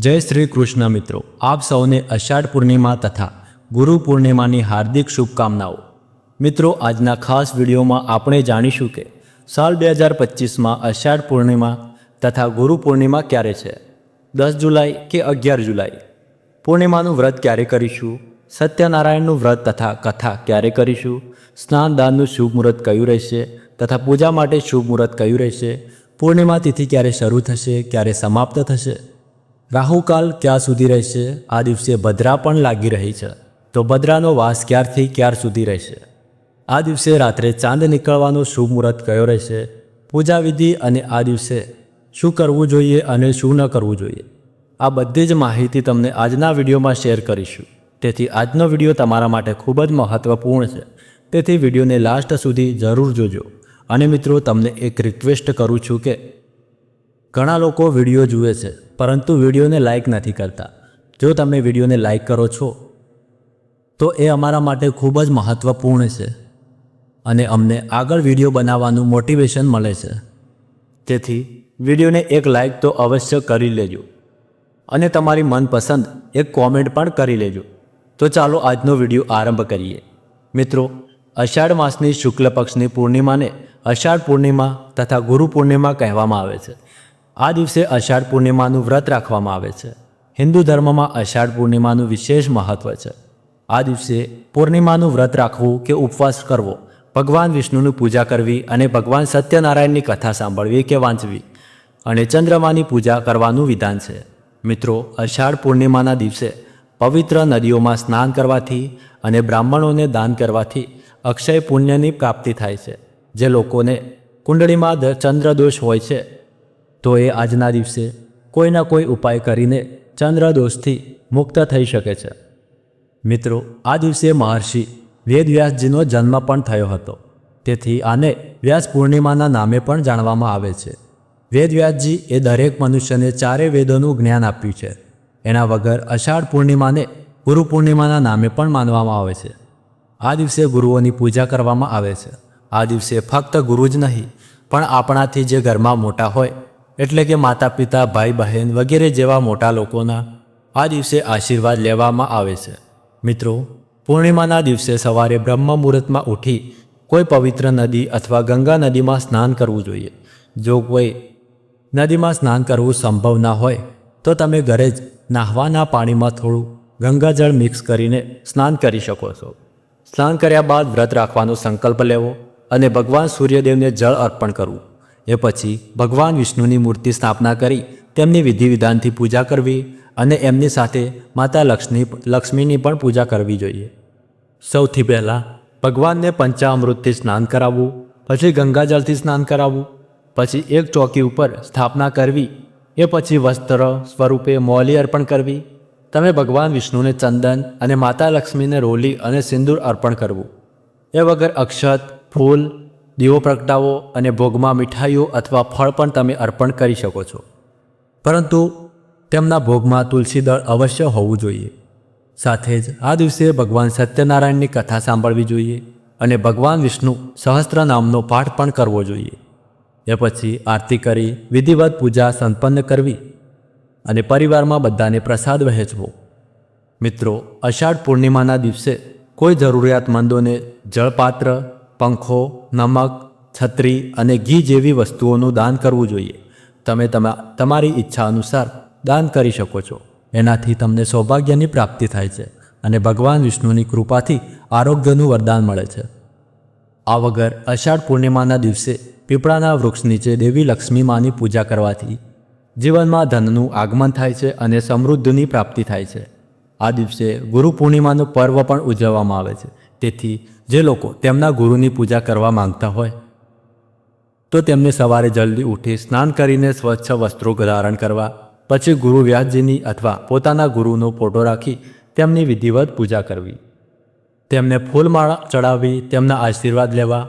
જય શ્રી કૃષ્ણ મિત્રો. આપ સૌને અષાઢ પૂર્ણિમા તથા ગુરુ પૂર્ણિમાની હાર્દિક શુભકામનાઓ. મિત્રો, આજના ખાસ વિડીયોમાં આપણે જાણીશું કે સાલ બે હજાર પચીસમાં અષાઢ પૂર્ણિમા તથા ગુરુ પૂર્ણિમા ક્યારે છે? દસ જુલાઈ કે અગિયાર જુલાઈ? પૂર્ણિમાનું વ્રત ક્યારે કરીશું? સત્યનારાયણનું વ્રત તથા કથા ક્યારે કરીશું? સ્નાન દાનનું શુભ મુહૂર્ત કયું રહેશે? તથા પૂજા માટે શુભ મુહૂર્ત કયું રહેશે? પૂર્ણિમા તિથિ ક્યારે શરૂ થશે? ક્યારે સમાપ્ત થશે? રાહુકાલ ક્યાં સુધી રહેશે? આ દિવસે ભદ્રા પણ લાગી રહી છે. તો ભદ્રાનો વાસ ક્યારથી ક્યાર સુધી રહેશે? આ દિવસે રાત્રે ચાંદ નીકળવાનો શુભ મુહૂર્ત કયો રહેશે? પૂજા વિધિ અને આ દિવસે શું કરવું જોઈએ અને શું ન કરવું જોઈએ? આ બધી જ માહિતી તમને આજના વિડીયોમાં શેર કરીશું. તેથી આજનો વીડિયો તમારા માટે ખૂબ જ મહત્ત્વપૂર્ણ છે. તેથી વિડીયોને લાસ્ટ સુધી જરૂર જોજો. અને મિત્રો, તમને એક રિક્વેસ્ટ કરું છું કે ઘણા લોકો વીડિયો જુએ છે, પરંતુ વિડીયોને લાઈક નથી કરતા. જો તમે વિડીયોને લાઈક કરો છો, તો એ અમારા માટે ખૂબ જ મહત્ત્વપૂર્ણ છે અને અમને આગળ વીડિયો બનાવવાનું મોટિવેશન મળે છે. તેથી, વિડીયોને એક લાઈક તો અવશ્ય કરી લેજો અને તમારી મનપસંદ એક કોમેન્ટ પણ કરી લેજો. તો ચાલો આજનો વીડિયો આરંભ કરીએ. મિત્રો, અષાઢ માસની શુક્લ પક્ષની પૂર્ણિમાને અષાઢ પૂર્ણિમા તથા ગુરુ પૂર્ણિમા કહેવામાં આવે છે. આ દિવસે અષાઢ પૂર્ણિમાનું વ્રત રાખવામાં આવે છે. હિન્દુ ધર્મમાં અષાઢ પૂર્ણિમાનું વિશેષ મહત્ત્વ છે. આ દિવસે પૂર્ણિમાનું વ્રત રાખવું કે ઉપવાસ કરવો, ભગવાન વિષ્ણુની પૂજા કરવી અને ભગવાન સત્યનારાયણની કથા સાંભળવી કે વાંચવી, અને ચંદ્રમાની પૂજા કરવાનું વિધાન છે. મિત્રો, અષાઢ પૂર્ણિમાના દિવસે પવિત્ર નદીઓમાં સ્નાન કરવાથી અને બ્રાહ્મણોને દાન કરવાથી અક્ષય પુણ્યની પ્રાપ્તિ થાય છે. જે લોકોને કુંડળીમાં ચંદ્રદોષ હોય છે તો એ આજના દિવસે કોઈના કોઈ ઉપાય કરીને ચંદ્રદોષથી મુક્ત થઈ શકે છે. મિત્રો, આ દિવસે મહર્ષિ વેદવ્યાસજીનો જન્મ પણ થયો હતો. તેથી આને વ્યાસ પૂર્ણિમાના નામે પણ જાણવામાં આવે છે. વેદવ્યાસજી એ દરેક મનુષ્યને ચારે વેદોનું જ્ઞાન આપ્યું છે. એના વગર અષાઢ પૂર્ણિમાને ગુરુ પૂર્ણિમાના નામે પણ માનવામાં આવે છે. આ દિવસે ગુરુઓની પૂજા કરવામાં આવે છે. આ દિવસે ફક્ત ગુરુ જ નહીં, પણ આપણાથી જે ઘરમાં મોટા હોય એટલે કે માતા પિતા ભાઈ બહેન વગેરે જેવા મોટા લોકોના આ દિવસે આશીર્વાદ લેવામાં આવે છે. મિત્રો, પૂર્ણિમાના દિવસે સવારે બ્રહ્મ મુહૂર્તમાં ઉઠી કોઈ પવિત્ર નદી અથવા ગંગા નદીમાં સ્નાન કરવું જોઈએ. જો કોઈ નદીમાં સ્નાન કરવું સંભવ ના હોય, તો તમે ઘરે જ નાહવાના પાણીમાં થોડું ગંગાજળ મિક્સ કરીને સ્નાન કરી શકો છો. સ્નાન કર્યા બાદ વ્રત રાખવાનો સંકલ્પ લેવો અને ભગવાન સૂર્યદેવને જળ અર્પણ કરવું. એ પછી ભગવાન વિષ્ણુની મૂર્તિ સ્થાપના કરી, તેમની વિધિ વિધાનથી પૂજા કરવી અને એમની સાથે માતા લક્ષ્મી, લક્ષ્મીની પણ પૂજા કરવી જોઈએ. સૌથી પહેલાં ભગવાનને પંચામૃતથી સ્નાન કરાવવું, પછી ગંગાજળથી સ્નાન કરાવવું, પછી એક ચોકી ઉપર સ્થાપના કરવી, એ પછી વસ્ત્ર સ્વરૂપે મૌલી અર્પણ કરવી, તમે ભગવાન વિષ્ણુને ચંદન અને માતા લક્ષ્મીને રોલી અને સિંદૂર અર્પણ કરવું. એ વગર અક્ષત, ફૂલ દીવો પ્રગટાવો અને ભોગમાં મીઠાઈઓ અથવા ફળ પણ તમે અર્પણ કરી શકો છો. પરંતુ તેમના ભોગમાં તુલસી દળ અવશ્ય હોવું જોઈએ. સાથે જ આ દિવસે ભગવાન સત્યનારાયણની કથા સાંભળવી જોઈએ અને ભગવાન વિષ્ણુ સહસ્ત્ર નામનો પાઠ પણ કરવો જોઈએ. એ પછી આરતી કરી, વિધિવત પૂજા સંપન્ન કરવી અને પરિવારમાં બધાને પ્રસાદ વહેંચવો. મિત્રો, અષાઢ પૂર્ણિમાના દિવસે કોઈ જરૂરિયાતમંદોને જળપાત્ર પંખો, નમક, છત્રી અને ઘી જેવી વસ્તુઓનું દાન કરવું જોઈએ. તમે તમા, તમારી ઈચ્છા અનુસાર દાન કરી શકો છો. એનાથી તમને સૌભાગ્યની પ્રાપ્તિ થાય છે અને ભગવાન વિષ્ણુની કૃપાથી આરોગ્યનું વરદાન મળે છે. આ વગર અષાઢ પૂર્ણિમાના દિવસે પીપળાના વૃક્ષ નીચે દેવી લક્ષ્મી માની પૂજા કરવાથી જીવનમાં ધનનું આગમન થાય છે અને સમૃદ્ધિની પ્રાપ્તિ થાય છે. આ દિવસે ગુરુ પૂર્ણિમાનું પર્વ પણ ઉજવવામાં આવે છે. તેથી જે લોકો તેમના ગુરુની પૂજા કરવા માંગતા હોય, તો તેમને સવારે જલ્દી ઉઠી સ્નાન કરીને સ્વચ્છ વસ્ત્રો ધારણ કરવા, પછી ગુરુ વ્યાસજીની અથવા પોતાના ગુરુનો ફોટો રાખી તેમની વિધિવત પૂજા કરવી. તેમને ફૂલમાળા ચડાવવી તેમના આશીર્વાદ લેવા.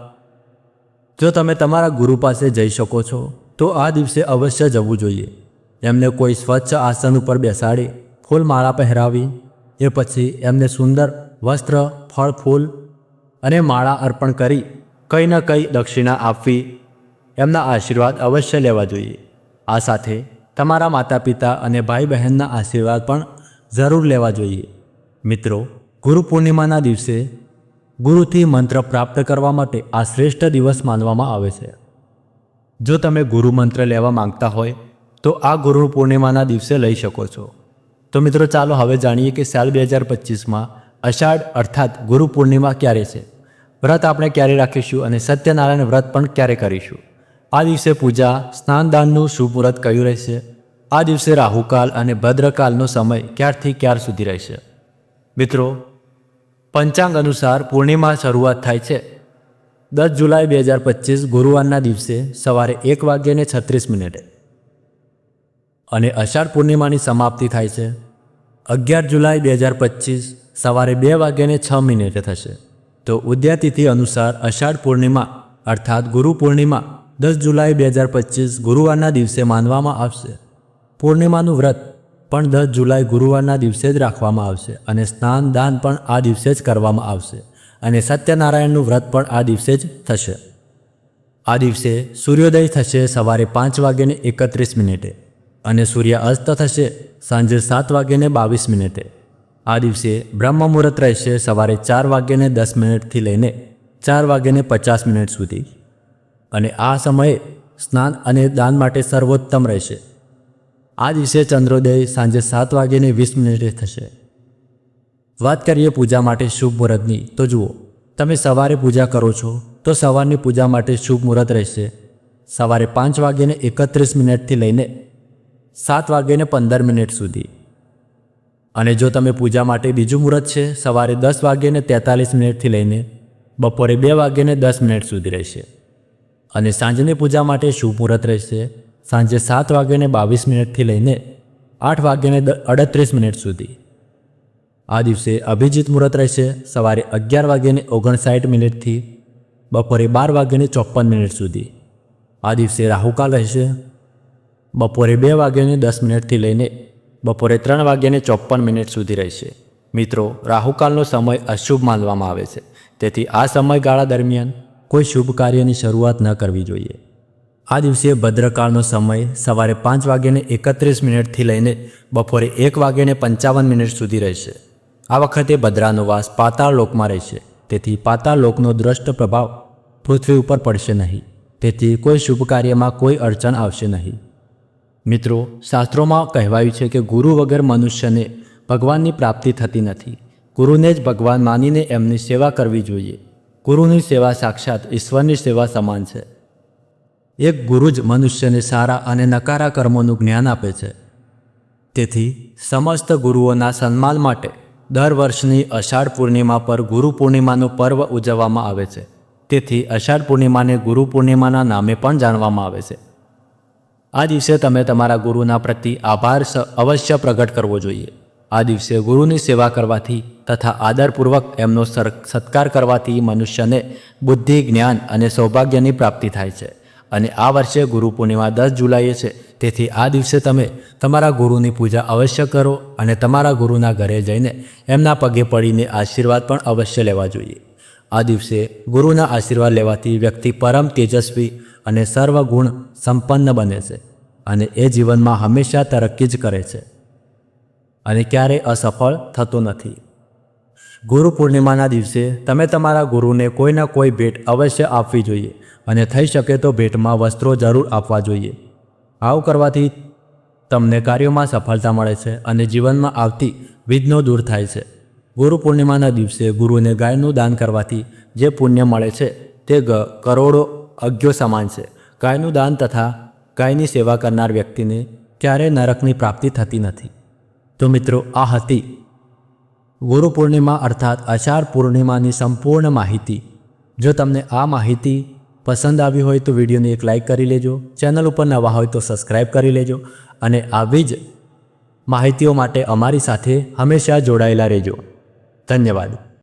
જો તમે તમારા ગુરુ પાસે જઈ શકો છો, તો આ દિવસે અવશ્ય જવું જોઈએ. એમને કોઈ સ્વચ્છ આસન ઉપર બેસાડી ફૂલમાળા પહેરાવી, એ પછી એમને સુંદર વસ્ત્ર, ફળ, ફૂલ અને માળા અર્પણ કરી કંઈ ન કંઈ દક્ષિણા આપવી, એમના આશીર્વાદ અવશ્ય લેવા જોઈએ. આ સાથે તમારા માતા પિતા અને ભાઈ બહેનના આશીર્વાદ પણ જરૂર લેવા જોઈએ. મિત્રો, ગુરુ પૂર્ણિમાના દિવસે ગુરુથી મંત્ર પ્રાપ્ત કરવા માટે આ શ્રેષ્ઠ દિવસ માનવામાં આવે છે. જો તમે ગુરુ મંત્ર લેવા માંગતા હોય, તો આ ગુરુ પૂર્ણિમાના દિવસે લઈ શકો છો. તો મિત્રો, ચાલો હવે જાણીએ કે સાલ બે હજાર પચીસમાં અષાઢ અર્થાત ગુરુ પૂર્ણિમા ક્યારે છે? વ્રત આપણે ક્યારે રાખીશું અને સત્યનારાયણ વ્રત પણ ક્યારે કરીશું? આ દિવસે પૂજા, સ્નાનદાનનું શુભ મુહૂર્ત કયું રહેશે? આ દિવસે રાહુકાલ અને ભદ્રકાલનો સમય ક્યારથી ક્યાર સુધી રહેશે? મિત્રો, પંચાંગ અનુસાર પૂર્ણિમા શરૂઆત થાય છે. દસ જુલાઈ બે હજાર પચીસ ગુરુવારના દિવસે સવારે એક વાગ્યાને છત્રીસ મિનિટે. અને અષાઢ પૂર્ણિમાની સમાપ્તિ થાય છે. અગિયાર જુલાઈ બે હજાર પચીસ સવારે બે વાગ્યાને છ મિનિટે થશે. તો ઉદ્યાતિથિ અનુસાર અષાઢ પૂર્ણિમા અર્થાત ગુરુ પૂર્ણિમા દસ જુલાઈ બે હજાર પચીસ ગુરુવારના દિવસે માનવામાં આવશે. પૂર્ણિમાનું વ્રત પણ દસ જુલાઈ ગુરુવારના દિવસે જ રાખવામાં આવશે અને સ્નાન દાન પણ આ દિવસે જ કરવામાં આવશે અને સત્યનારાયણનું વ્રત પણ આ દિવસે જ થશે. આ દિવસે સૂર્યોદય થશે સવારે પાંચ વાગ્યાને એકત્રીસ મિનિટે. અને સૂર્ય અસ્ત થશે સાંજે સાત વાગ્યાને બાવીસ મિનિટે. આ દિવસે બ્રહ્મ મુહૂર્ત રહેશે સવારે ચાર વાગ્યાને દસ મિનિટથી લઈને ચાર વાગ્યાને પચાસ મિનિટ સુધી. અને આ સમયે સ્નાન અને દાન માટે સર્વોત્તમ રહેશે. આ દિવસે ચંદ્રોદય સાંજે સાત વાગ્યાને વીસ મિનિટે થશે. વાત કરીએ પૂજા માટે શુભ મુહૂર્તની, તો જુઓ, તમે સવારે પૂજા કરો છો, તો સવારની પૂજા માટે શુભ મુહૂર્ત રહેશે. સવારે પાંચ વાગ્યાને એકત્રીસ મિનિટથી લઈને સાત વાગ્યાને પંદર મિનિટ સુધી. અને જો તમે પૂજા માટે બીજું મુહૂર્ત છે, સવારે દસ વાગ્યાને તેતાલીસ મિનિટથી લઈને બપોરે બે વાગ્યાને દસ મિનિટ સુધી રહેશે. અને સાંજની પૂજા માટે શુભ મુહૂર્ત રહેશે. સાંજે સાત વાગ્યાને બાવીસ મિનિટથી લઈને આઠ વાગ્યાને અડત્રીસ મિનિટ સુધી. આ દિવસે અભિજીત મુહૂર્ત રહેશે. સવારે અગિયાર વાગ્યાને ઓગણસાઠ મિનિટથી બપોરે બાર વાગ્યાને ચોપન મિનિટ સુધી. આ દિવસે રાહુકાલ રહેશે. બપોરે બે વાગ્યાને દસ મિનિટથી લઈને બપોરે ત્રણ વાગ્યાને ચોપન મિનિટ સુધી રહેશે. મિત્રો, રાહુકાલનો સમય અશુભ માનવામાં આવે છે. તેથી આ સમયગાળા દરમિયાન કોઈ શુભ કાર્યની શરૂઆત ન કરવી જોઈએ. આ દિવસે ભદ્રકાળનો સમય સવારે પાંચ વાગ્યાને એકત્રીસ મિનિટથી લઈને બપોરે એક વાગ્યાને પંચાવન મિનિટ સુધી રહેશે. આ વખતે ભદ્રાનો વાસ પાતાળ લોકમાં રહેશે. તેથી પાતાળ લોકનો દ્રષ્ટ પ્રભાવ પૃથ્વી ઉપર પડશે નહીં. તેથી કોઈ શુભ કાર્યમાં કોઈ અડચણ આવશે નહીં. મિત્રો, શાસ્ત્રોમાં કહેવાયું છે કે ગુરુ વગર મનુષ્યને ભગવાનની પ્રાપ્તિ થતી નથી. ગુરુને જ ભગવાન માનીને એમની સેવા કરવી જોઈએ. ગુરુની સેવા સાક્ષાત ઈશ્વરની સેવા સમાન છે. એક ગુરુ જ મનુષ્યને સારા અને નકારા કર્મોનું જ્ઞાન આપે છે. તેથી સમસ્ત ગુરુઓના સન્માન માટે દર વર્ષની અષાઢ પૂર્ણિમા પર ગુરુ પૂર્ણિમાનું પર્વ ઉજવવામાં આવે છે. તેથી અષાઢ પૂર્ણિમાને ગુરુ પૂર્ણિમાના નામે પણ જાણવામાં આવે છે. આ દિવસે તમે તમારા ગુરુના પ્રતિ આભાર અવશ્ય પ્રગટ કરવો જોઈએ. આ દિવસે ગુરુની સેવા કરવાથી તથા આદરપૂર્વક એમનો સત્કાર કરવાથી મનુષ્યને બુદ્ધિ, જ્ઞાન અને સૌભાગ્યની પ્રાપ્તિ થાય છે. અને આ વર્ષે ગુરુ પૂર્ણિમા દસ જુલાઈએ છે. તેથી આ દિવસે તમે તમારા ગુરુની પૂજા અવશ્ય કરો અને તમારા ગુરુના ઘરે જઈને એમના પગે પડીને આશીર્વાદ પણ અવશ્ય લેવા જોઈએ. આ દિવસે ગુરુના આશીર્વાદ લેવાથી વ્યક્તિ પરમ તેજસ્વી અને સર્વગુણ સંપન્ન બને છે અને એ જીવનમાં હંમેશા તરક્કી જ કરે છે. અને ક્યારેય અસફળ થતો નથી. ગુરુ પૂર્ણિમાના દિવસે તમે તમારા ગુરુને કોઈના કોઈ ભેટ અવશ્ય આપવી જોઈએ અને થઈ શકે તો ભેટમાં વસ્ત્રો જરૂર આપવા જોઈએ. આવું કરવાથી તમને કાર્યોમાં સફળતા મળે છે અને જીવનમાં આવતી વિઘ્નો દૂર થાય છે. ગુરુ પૂર્ણિમાના દિવસે ગુરુને ગાયનું દાન કરવાથી જે પુણ્ય મળે છે તે કરોડો અજ્ઞો સમાન છે. ગાયનું દાન તથા ગાયની સેવા કરનાર વ્યક્તિને ક્યારેય નરકની પ્રાપ્તિ થતી નથી. તો મિત્રો, આ હતી ગુરુ પૂર્ણિમા અર્થાત અષાઢ પૂર્ણિમાની સંપૂર્ણ માહિતી. જો તમને આ માહિતી પસંદ આવી હોય તો વિડીયોને એક લાઇક કરી લેજો, ચેનલ ઉપર નવા હોય તો સબસ્ક્રાઈબ કરી લેજો અને આવી જ માહિતીઓ માટે અમારી સાથે હંમેશા જોડાયેલા રહેજો. ધન્યવાદ.